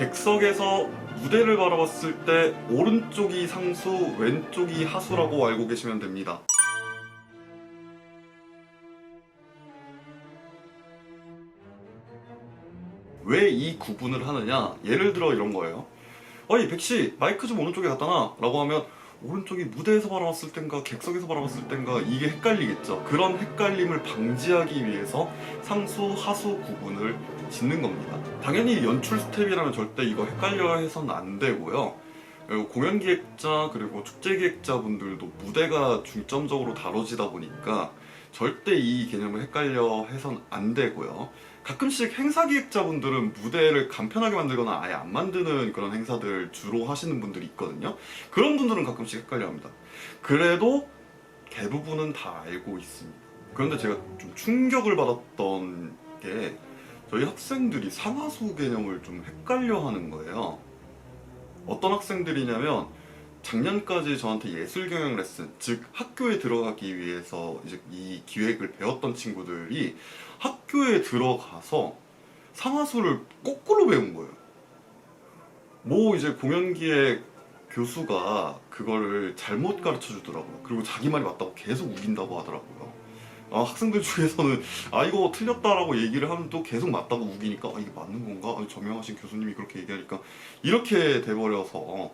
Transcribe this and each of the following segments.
객석에서 무대를 바라봤을 때 오른쪽이 상수, 왼쪽이 하수라고 알고 계시면 됩니다. 왜 이 구분을 하느냐? 예를 들어 이런 거예요. 어이 백씨 마이크 좀 오른쪽에 갖다 놔 라고 하면 오른쪽이 무대에서 바라봤을 땐가 객석에서 바라봤을 땐가 이게 헷갈리겠죠. 그런 헷갈림을 방지하기 위해서 상수, 하수 구분을 짓는 겁니다. 당연히 연출 스텝이라면 절대 이거 헷갈려 해서는 안 되고요. 그리고 공연 기획자 그리고 축제 기획자 분들도 무대가 중점적으로 다뤄지다 보니까 절대 이 개념을 헷갈려 해선 안 되고요. 가끔씩 행사 기획자분들은 무대를 간편하게 만들거나 아예 안 만드는 그런 행사들 주로 하시는 분들이 있거든요. 그런 분들은 가끔씩 헷갈려 합니다. 그래도 대부분은 다 알고 있습니다. 그런데 제가 좀 충격을 받았던 게 저희 학생들이 상하수 개념을 좀 헷갈려 하는 거예요. 어떤 학생들이냐면 작년까지 저한테 예술 경영 레슨, 즉 학교에 들어가기 위해서 이제 이 기획을 배웠던 친구들이 학교에 들어가서 상하수를 거꾸로 배운 거예요. 뭐 이제 공연기획 교수가 그거를 잘못 가르쳐 주더라고요. 그리고 자기 말이 맞다고 계속 우긴다고 하더라고요. 아, 학생들 중에서는 아 이거 틀렸다라고 얘기를 하면 또 계속 맞다고 우기니까 아 이게 맞는 건가? 아니, 저명하신 교수님이 그렇게 얘기하니까 이렇게 돼버려서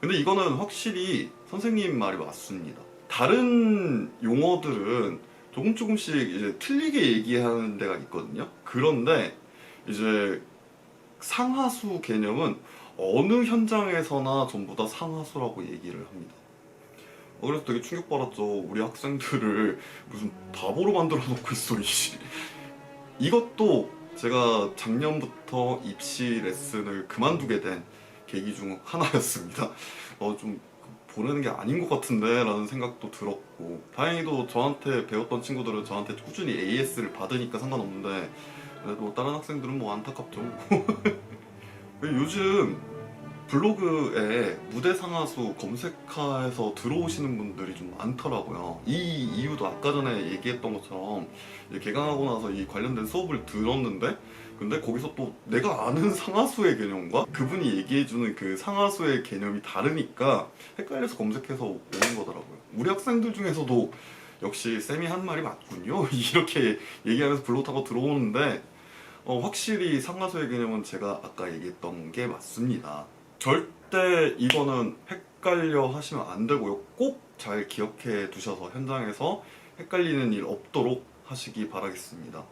근데 이거는 확실히 선생님 말이 맞습니다. 다른 용어들은 조금 조금씩 이제 틀리게 얘기하는 데가 있거든요. 그런데 이제 상하수 개념은 어느 현장에서나 전부 다 상하수라고 얘기를 합니다. 어, 그래서 되게 충격받았죠. 우리 학생들을 무슨 바보로 만들어 놓고 있어, 이씨. 이것도 제가 작년부터 입시 레슨을 그만두게 된 계기 중 하나였습니다. 어, 좀 보내는 게 아닌 것 같은데 라는 생각도 들었고 다행히도 저한테 배웠던 친구들은 저한테 꾸준히 AS를 받으니까 상관없는데 그래도 다른 학생들은 뭐 안타깝죠. 요즘 블로그에 무대 상하수 검색해서 들어오시는 분들이 좀 많더라고요. 이 이유도 아까 전에 얘기했던 것처럼 개강하고 나서 이 관련된 수업을 들었는데 근데 거기서 또 내가 아는 상하수의 개념과 그분이 얘기해주는 그 상하수의 개념이 다르니까 헷갈려서 검색해서 오는 거더라고요. 우리 학생들 중에서도 역시 쌤이 한 말이 맞군요. 이렇게 얘기하면서 블로그 타고 들어오는데 어, 확실히 상하수의 개념은 제가 아까 얘기했던 게 맞습니다. 절대 이거는 헷갈려 하시면 안 되고요. 꼭 잘 기억해 두셔서 현장에서 헷갈리는 일 없도록 하시기 바라겠습니다.